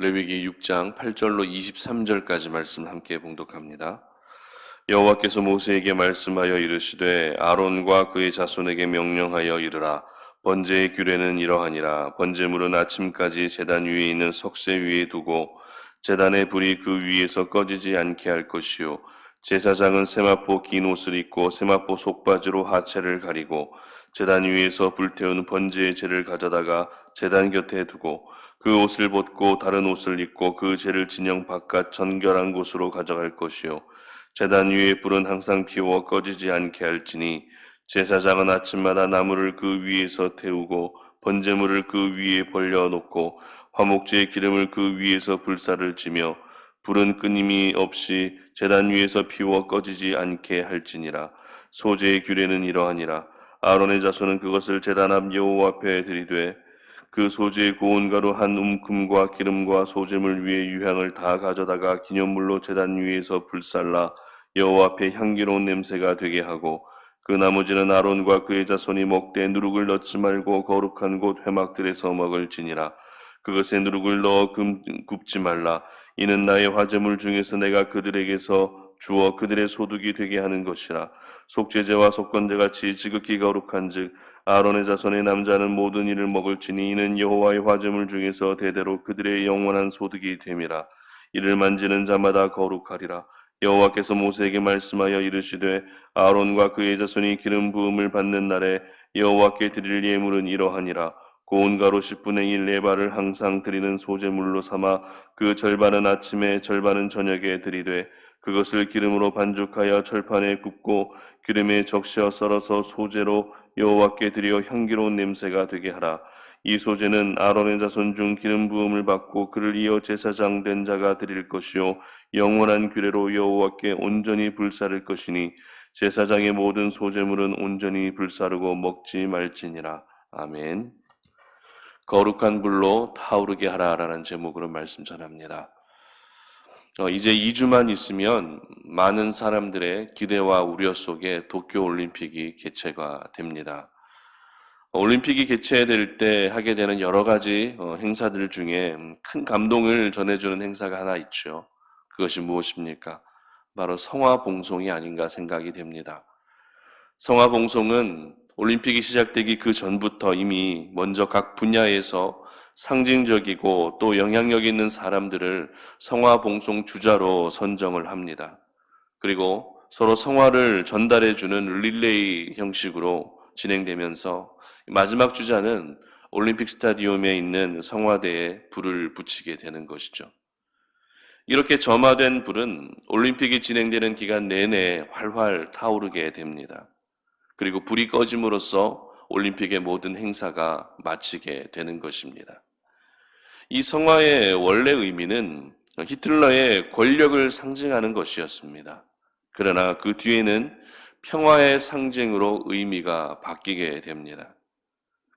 레위기 6장 8절로 23절까지 말씀 함께 봉독합니다. 여호와께서 모세에게 말씀하여 이르시되 아론과 그의 자손에게 명령하여 이르라. 번제의 규례는 이러하니라. 번제물은 아침까지 제단 위에 있는 석쇠 위에 두고 제단의 불이 그 위에서 꺼지지 않게 할 것이요. 제사장은 세마포 긴 옷을 입고 세마포 속바지로 하체를 가리고 제단 위에서 불태운 번제의 재를 가져다가 제단 곁에 두고 그 옷을 벗고 다른 옷을 입고 그 재를 진영 바깥 전결한 곳으로 가져갈 것이요. 제단 위에 불은 항상 피워 꺼지지 않게 할지니 제사장은 아침마다 나무를 그 위에서 태우고 번제물을 그 위에 벌려 놓고 화목제의 기름을 그 위에서 불사를 지며 불은 끊임이 없이 제단 위에서 피워 꺼지지 않게 할지니라. 소제의 규례는 이러하니라. 아론의 자손은 그것을 제단 앞 여호와 앞에 들이되 그 소재의 고운 가루 한 움큼과 기름과 소재물 위에 유향을 다 가져다가 기념물로 제단 위에서 불살라 여호와 앞에 향기로운 냄새가 되게 하고 그 나머지는 아론과 그의 자손이 먹되 누룩을 넣지 말고 거룩한 곳 회막들에서 먹을지니라. 그것에 누룩을 넣어 금, 굽지 말라. 이는 나의 화제물 중에서 내가 그들에게서 주어 그들의 소득이 되게 하는 것이라. 속죄제와 속건제 같이 지극히 거룩한즉 아론의 자손의 남자는 모든 일을 먹을지니 이는 여호와의 화제물 중에서 대대로 그들의 영원한 소득이 됨이라. 이를 만지는 자마다 거룩하리라. 여호와께서 모세에게 말씀하여 이르시되 아론과 그의 자손이 기름 부음을 받는 날에 여호와께 드릴 예물은 이러하니라. 고운 가루 10분의 1 레바를 항상 드리는 소재물로 삼아 그 절반은 아침에 절반은 저녁에 드리되 그것을 기름으로 반죽하여 철판에 굽고 기름에 적셔 썰어서 소재로 여호와께 드려 향기로운 냄새가 되게 하라. 이 소재는 아론의 자손 중 기름 부음을 받고 그를 이어 제사장 된 자가 드릴 것이요 영원한 규례로 여호와께 온전히 불사를 것이니 제사장의 모든 소재물은 온전히 불사르고 먹지 말지니라. 아멘. 거룩한 불로 타오르게 하라라는 제목으로 말씀 전합니다. 어, 이제 2주만 있으면 많은 사람들의 기대와 우려 속에 도쿄 올림픽이 개최가 됩니다. 올림픽이 개최될 때 하게 되는 여러 가지 어, 행사들 중에 큰 감동을 전해주는 행사가 하나 있죠. 그것이 무엇입니까? 바로 성화 봉송이 아닌가 생각이 됩니다. 성화 봉송은 올림픽이 시작되기 그 전부터 이미 먼저 각 분야에서 상징적이고 또 영향력 있는 사람들을 성화 봉송 주자로 선정을 합니다. 그리고 서로 성화를 전달해 주는 릴레이 형식으로 진행되면서 마지막 주자는 올림픽 스타디움에 있는 성화대에 불을 붙이게 되는 것이죠. 이렇게 점화된 불은 올림픽이 진행되는 기간 내내 활활 타오르게 됩니다. 그리고 불이 꺼짐으로써 올림픽의 모든 행사가 마치게 되는 것입니다. 이 성화의 원래 의미는 히틀러의 권력을 상징하는 것이었습니다. 그러나 그 뒤에는 평화의 상징으로 의미가 바뀌게 됩니다.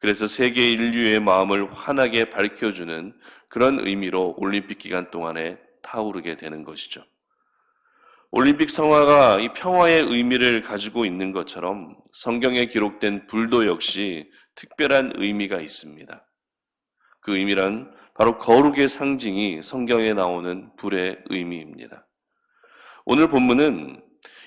그래서 세계 인류의 마음을 환하게 밝혀주는 그런 의미로 올림픽 기간 동안에 타오르게 되는 것이죠. 올림픽 성화가 이 평화의 의미를 가지고 있는 것처럼 성경에 기록된 불도 역시 특별한 의미가 있습니다. 그 의미란 바로 거룩의 상징이 성경에 나오는 불의 의미입니다. 오늘 본문은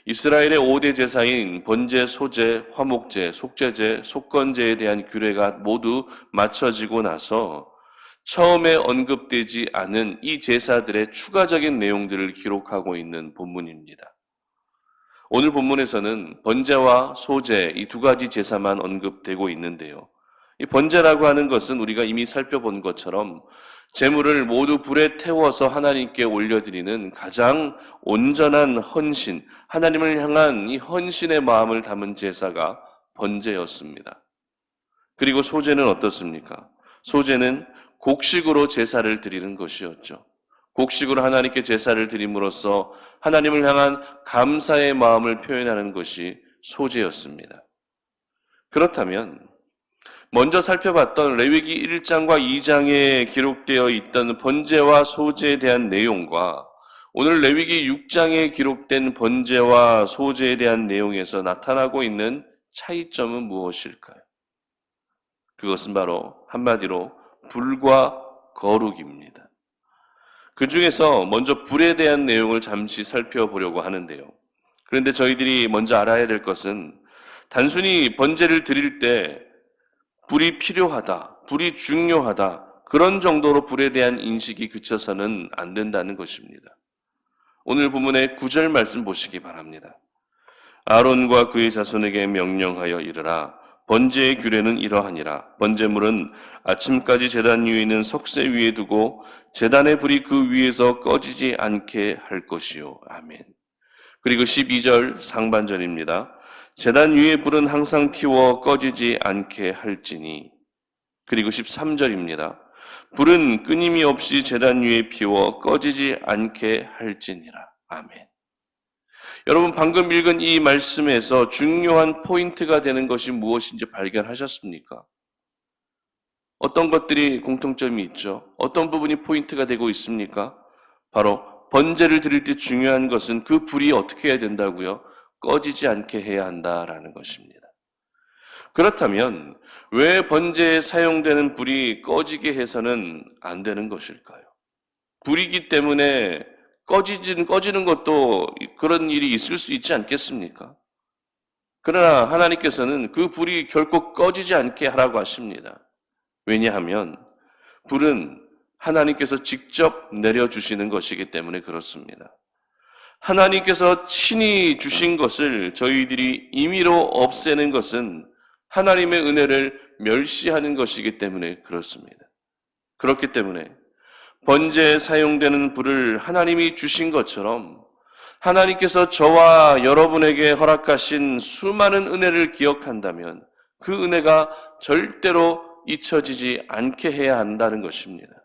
이스라엘의 5대 제사인 번제, 소제, 화목제, 속제제, 속건제에 대한 규례가 모두 맞춰지고 나서 처음에 언급되지 않은 이 제사들의 추가적인 내용들을 기록하고 있는 본문입니다. 오늘 본문에서는 번제와 소제 이 두 가지 제사만 언급되고 있는데요. 이 번제라고 하는 것은 우리가 이미 살펴본 것처럼 재물을 모두 불에 태워서 하나님께 올려드리는 가장 온전한 헌신, 하나님을 향한 이 헌신의 마음을 담은 제사가 번제였습니다. 그리고 소제는 어떻습니까? 소제는 곡식으로 제사를 드리는 것이었죠. 곡식으로 하나님께 제사를 드림으로써 하나님을 향한 감사의 마음을 표현하는 것이 소제였습니다. 그렇다면 먼저 살펴봤던 레위기 1장과 2장에 기록되어 있던 번제와 소제에 대한 내용과 오늘 레위기 6장에 기록된 번제와 소제에 대한 내용에서 나타나고 있는 차이점은 무엇일까요? 그것은 바로 한마디로 불과 거룩입니다. 그 중에서 먼저 불에 대한 내용을 잠시 살펴보려고 하는데요. 그런데 저희들이 먼저 알아야 될 것은 단순히 번제를 드릴 때 불이 필요하다, 불이 중요하다, 그런 정도로 불에 대한 인식이 그쳐서는 안 된다는 것입니다. 오늘 본문의 구절 말씀 보시기 바랍니다. 아론과 그의 자손에게 명령하여 이르라. 번제의 규례는 이러하니라. 번제물은 아침까지 제단 위에 있는 석쇠 위에 두고 제단의 불이 그 위에서 꺼지지 않게 할 것이요. 아멘. 그리고 12절 상반절입니다. 제단 위의 불은 항상 피워 꺼지지 않게 할지니. 그리고 13절입니다. 불은 끊임이 없이 제단 위에 피워 꺼지지 않게 할지니라. 아멘. 여러분 방금 읽은 이 말씀에서 중요한 포인트가 되는 것이 무엇인지 발견하셨습니까? 어떤 것들이 공통점이 있죠? 어떤 부분이 포인트가 되고 있습니까? 바로 번제를 드릴 때 중요한 것은 그 불이 어떻게 해야 된다고요? 꺼지지 않게 해야 한다라는 것입니다. 그렇다면 왜 번제에 사용되는 불이 꺼지게 해서는 안 되는 것일까요? 불이기 때문에 꺼지진 꺼지는 것도 그런 일이 있을 수 있지 않겠습니까? 그러나 하나님께서는 그 불이 결코 꺼지지 않게 하라고 하십니다. 왜냐하면 불은 하나님께서 직접 내려주시는 것이기 때문에 그렇습니다. 하나님께서 친히 주신 것을 저희들이 임의로 없애는 것은 하나님의 은혜를 멸시하는 것이기 때문에 그렇습니다. 그렇기 때문에 번제에 사용되는 불을 하나님이 주신 것처럼 하나님께서 저와 여러분에게 허락하신 수많은 은혜를 기억한다면 그 은혜가 절대로 잊혀지지 않게 해야 한다는 것입니다.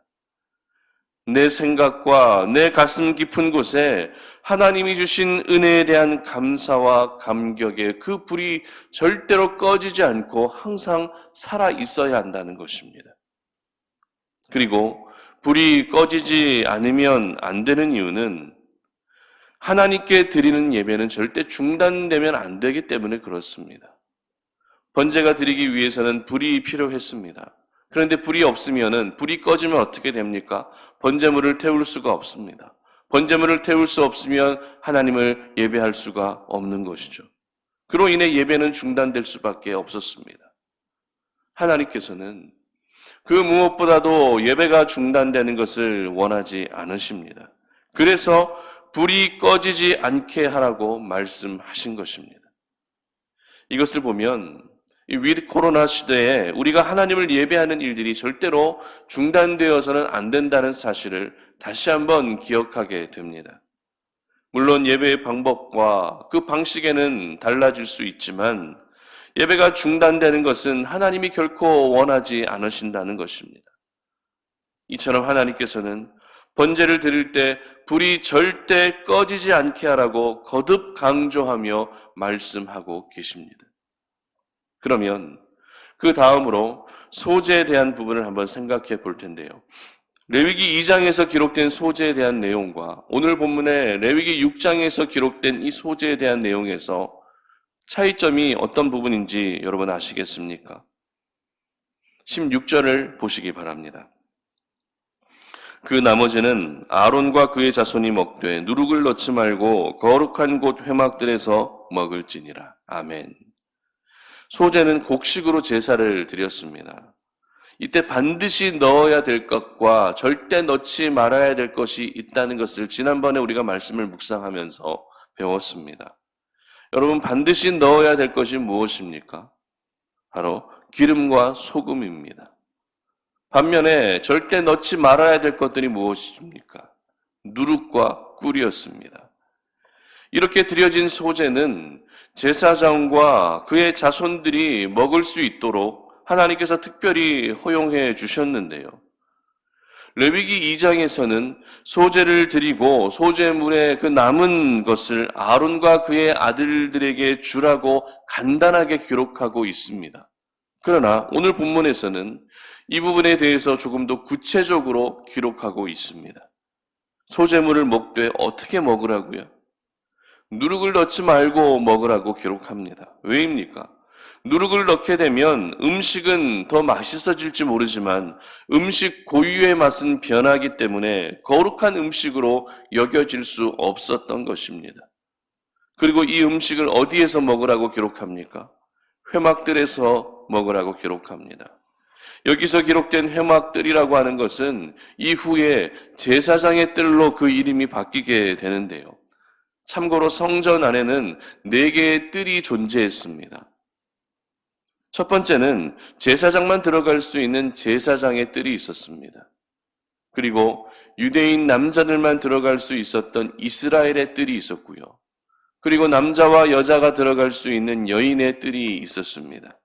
내 생각과 내 가슴 깊은 곳에 하나님이 주신 은혜에 대한 감사와 감격에 그 불이 절대로 꺼지지 않고 항상 살아 있어야 한다는 것입니다. 그리고 불이 꺼지지 않으면 안 되는 이유는 하나님께 드리는 예배는 절대 중단되면 안 되기 때문에 그렇습니다. 번제가 드리기 위해서는 불이 필요했습니다. 그런데 불이 없으면은 불이 꺼지면 어떻게 됩니까? 번제물을 태울 수가 없습니다. 번제물을 태울 수 없으면 하나님을 예배할 수가 없는 것이죠. 그로 인해 예배는 중단될 수밖에 없었습니다. 하나님께서는 그 무엇보다도 예배가 중단되는 것을 원하지 않으십니다. 그래서 불이 꺼지지 않게 하라고 말씀하신 것입니다. 이것을 보면 이 위드 코로나 시대에 우리가 하나님을 예배하는 일들이 절대로 중단되어서는 안 된다는 사실을 다시 한번 기억하게 됩니다. 물론 예배의 방법과 그 방식에는 달라질 수 있지만 예배가 중단되는 것은 하나님이 결코 원하지 않으신다는 것입니다. 이처럼 하나님께서는 번제를 드릴 때 불이 절대 꺼지지 않게 하라고 거듭 강조하며 말씀하고 계십니다. 그러면 그 다음으로 소재에 대한 부분을 한번 생각해 볼 텐데요. 레위기 2장에서 기록된 소재에 대한 내용과 오늘 본문의 레위기 6장에서 기록된 이 소재에 대한 내용에서 차이점이 어떤 부분인지 여러분 아시겠습니까? 16절을 보시기 바랍니다. 그 나머지는 아론과 그의 자손이 먹되 누룩을 넣지 말고 거룩한 곳 회막들에서 먹을지니라. 아멘. 소재는 곡식으로 제사를 드렸습니다. 이때 반드시 넣어야 될 것과 절대 넣지 말아야 될 것이 있다는 것을 지난번에 우리가 말씀을 묵상하면서 배웠습니다. 여러분 반드시 넣어야 될 것이 무엇입니까? 바로 기름과 소금입니다. 반면에 절대 넣지 말아야 될 것들이 무엇입니까? 누룩과 꿀이었습니다. 이렇게 드려진 소재는 제사장과 그의 자손들이 먹을 수 있도록 하나님께서 특별히 허용해 주셨는데요. 레위기 2장에서는 소재를 드리고 소재물의 그 남은 것을 아론과 그의 아들들에게 주라고 간단하게 기록하고 있습니다. 그러나 오늘 본문에서는 이 부분에 대해서 조금 더 구체적으로 기록하고 있습니다. 소재물을 먹되 어떻게 먹으라고요? 누룩을 넣지 말고 먹으라고 기록합니다. 왜입니까? 누룩을 넣게 되면 음식은 더 맛있어질지 모르지만 음식 고유의 맛은 변하기 때문에 거룩한 음식으로 여겨질 수 없었던 것입니다. 그리고 이 음식을 어디에서 먹으라고 기록합니까? 회막들에서 먹으라고 기록합니다. 여기서 기록된 회막들이라고 하는 것은 이후에 제사장의 뜰로 그 이름이 바뀌게 되는데요. 참고로 성전 안에는 네 개의 뜰이 존재했습니다. 첫 번째는 제사장만 들어갈 수 있는 제사장의 뜰이 있었습니다. 그리고 유대인 남자들만 들어갈 수 있었던 이스라엘의 뜰이 있었고요. 그리고 남자와 여자가 들어갈 수 있는 여인의 뜰이 있었습니다.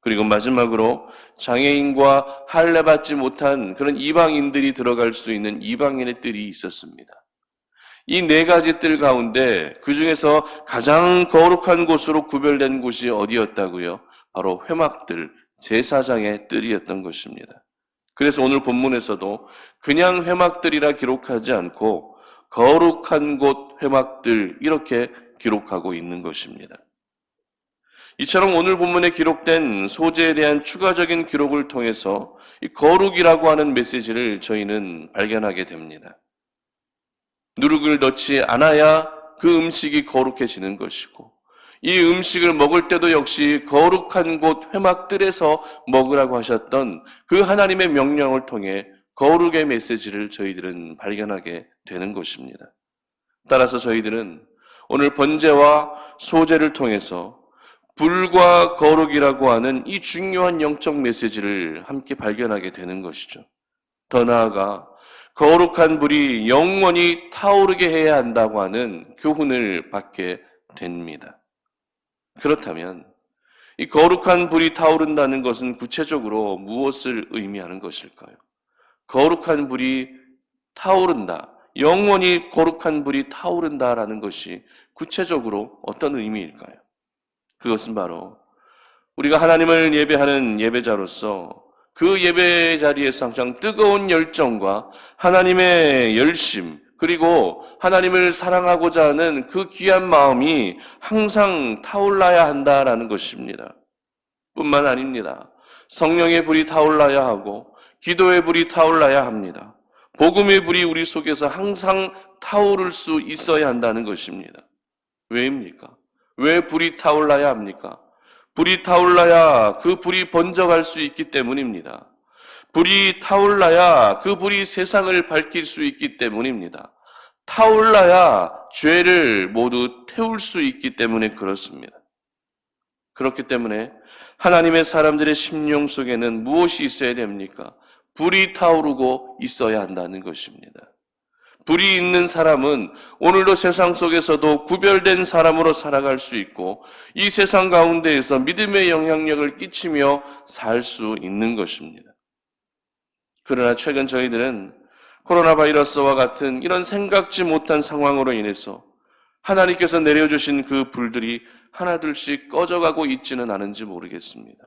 그리고 마지막으로 장애인과 할례 받지 못한 그런 이방인들이 들어갈 수 있는 이방인의 뜰이 있었습니다. 이 네 가지 뜰 가운데 그 중에서 가장 거룩한 곳으로 구별된 곳이 어디였다고요? 바로 회막들, 제사장의 뜰이었던 것입니다. 그래서 오늘 본문에서도 그냥 회막들이라 기록하지 않고 거룩한 곳 회막들 이렇게 기록하고 있는 것입니다. 이처럼 오늘 본문에 기록된 소재에 대한 추가적인 기록을 통해서 이 거룩이라고 하는 메시지를 저희는 발견하게 됩니다. 누룩을 넣지 않아야 그 음식이 거룩해지는 것이고 이 음식을 먹을 때도 역시 거룩한 곳 회막들에서 먹으라고 하셨던 그 하나님의 명령을 통해 거룩의 메시지를 저희들은 발견하게 되는 것입니다. 따라서 저희들은 오늘 번제와 소제를 통해서 불과 거룩이라고 하는 이 중요한 영적 메시지를 함께 발견하게 되는 것이죠. 더 나아가 거룩한 불이 영원히 타오르게 해야 한다고 하는 교훈을 받게 됩니다. 그렇다면 이 거룩한 불이 타오른다는 것은 구체적으로 무엇을 의미하는 것일까요? 거룩한 불이 타오른다. 영원히 거룩한 불이 타오른다라는 것이 구체적으로 어떤 의미일까요? 그것은 바로 우리가 하나님을 예배하는 예배자로서 그 예배 자리에서 항상 뜨거운 열정과 하나님의 열심, 그리고 하나님을 사랑하고자 하는 그 귀한 마음이 항상 타올라야 한다라는 것입니다. 뿐만 아닙니다. 성령의 불이 타올라야 하고, 기도의 불이 타올라야 합니다. 복음의 불이 우리 속에서 항상 타오를 수 있어야 한다는 것입니다. 왜입니까? 왜 불이 타올라야 합니까? 불이 타올라야 그 불이 번져갈 수 있기 때문입니다. 불이 타올라야 그 불이 세상을 밝힐 수 있기 때문입니다. 타올라야 죄를 모두 태울 수 있기 때문에 그렇습니다. 그렇기 때문에 하나님의 사람들의 심령 속에는 무엇이 있어야 됩니까? 불이 타오르고 있어야 한다는 것입니다. 불이 있는 사람은 오늘도 세상 속에서도 구별된 사람으로 살아갈 수 있고 이 세상 가운데에서 믿음의 영향력을 끼치며 살 수 있는 것입니다. 그러나 최근 저희들은 코로나 바이러스와 같은 이런 생각지 못한 상황으로 인해서 하나님께서 내려주신 그 불들이 하나둘씩 꺼져가고 있지는 않은지 모르겠습니다.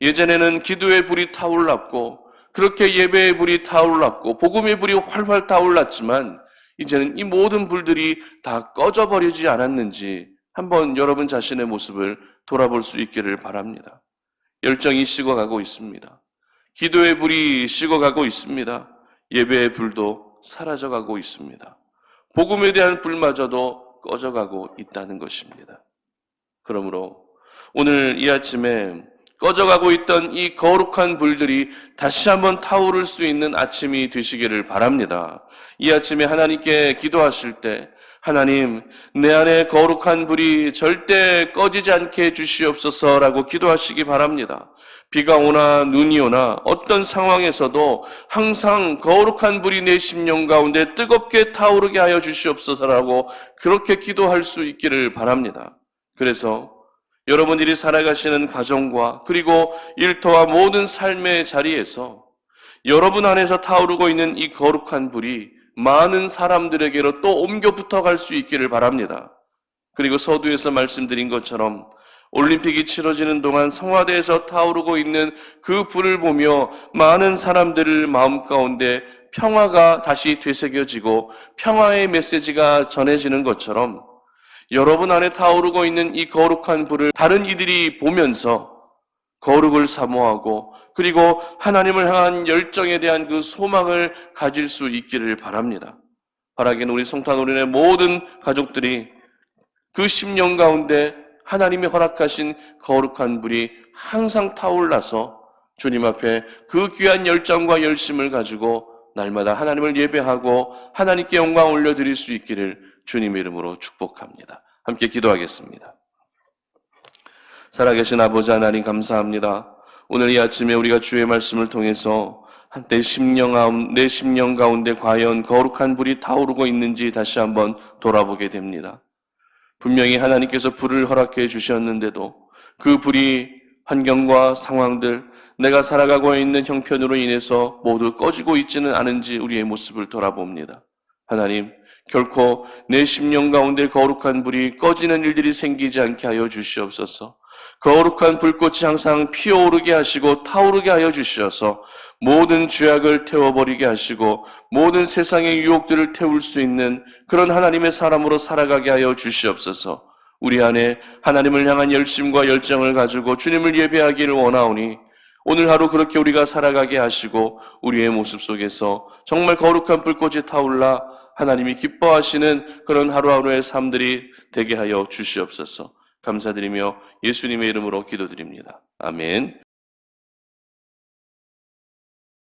예전에는 기도의 불이 타올랐고 그렇게 예배의 불이 타올랐고 복음의 불이 활활 타올랐지만 이제는 이 모든 불들이 다 꺼져 버리지 않았는지 한번 여러분 자신의 모습을 돌아볼 수 있기를 바랍니다. 열정이 식어가고 있습니다. 기도의 불이 식어가고 있습니다. 예배의 불도 사라져가고 있습니다. 복음에 대한 불마저도 꺼져가고 있다는 것입니다. 그러므로 오늘 이 아침에 꺼져가고 있던 이 거룩한 불들이 다시 한번 타오를 수 있는 아침이 되시기를 바랍니다. 이 아침에 하나님께 기도하실 때 하나님, 내 안에 거룩한 불이 절대 꺼지지 않게 해주시옵소서라고 기도하시기 바랍니다. 비가 오나 눈이 오나 어떤 상황에서도 항상 거룩한 불이 내 심령 가운데 뜨겁게 타오르게 하여 주시옵소서라고 그렇게 기도할 수 있기를 바랍니다. 그래서 여러분들이 살아가시는 가정과 그리고 일터와 모든 삶의 자리에서 여러분 안에서 타오르고 있는 이 거룩한 불이 많은 사람들에게로 또 옮겨 붙어갈 수 있기를 바랍니다. 그리고 서두에서 말씀드린 것처럼 올림픽이 치러지는 동안 성화대에서 타오르고 있는 그 불을 보며 많은 사람들을 마음 가운데 평화가 다시 되새겨지고 평화의 메시지가 전해지는 것처럼 여러분 안에 타오르고 있는 이 거룩한 불을 다른 이들이 보면서 거룩을 사모하고 그리고 하나님을 향한 열정에 대한 그 소망을 가질 수 있기를 바랍니다. 바라기는 우리 성탄우린의 모든 가족들이 그 10년 가운데 하나님이 허락하신 거룩한 불이 항상 타올라서 주님 앞에 그 귀한 열정과 열심을 가지고 날마다 하나님을 예배하고 하나님께 영광 올려드릴 수 있기를 주님의 이름으로 축복합니다. 함께 기도하겠습니다. 살아계신 아버지 하나님 감사합니다. 오늘 이 아침에 우리가 주의 말씀을 통해서 한때 심령 내 심령 가운데 과연 거룩한 불이 타오르고 있는지 다시 한번 돌아보게 됩니다. 분명히 하나님께서 불을 허락해 주셨는데도 그 불이 환경과 상황들, 내가 살아가고 있는 형편으로 인해서 모두 꺼지고 있지는 않은지 우리의 모습을 돌아봅니다. 하나님, 결코 내 심령 가운데 거룩한 불이 꺼지는 일들이 생기지 않게 하여 주시옵소서. 거룩한 불꽃이 항상 피어오르게 하시고 타오르게 하여 주셔서 모든 죄악을 태워버리게 하시고 모든 세상의 유혹들을 태울 수 있는 그런 하나님의 사람으로 살아가게 하여 주시옵소서. 우리 안에 하나님을 향한 열심과 열정을 가지고 주님을 예배하기를 원하오니 오늘 하루 그렇게 우리가 살아가게 하시고 우리의 모습 속에서 정말 거룩한 불꽃이 타올라 하나님이 기뻐하시는 그런 하루하루의 삶들이 되게 하여 주시옵소서. 감사드리며 예수님의 이름으로 기도드립니다. 아멘.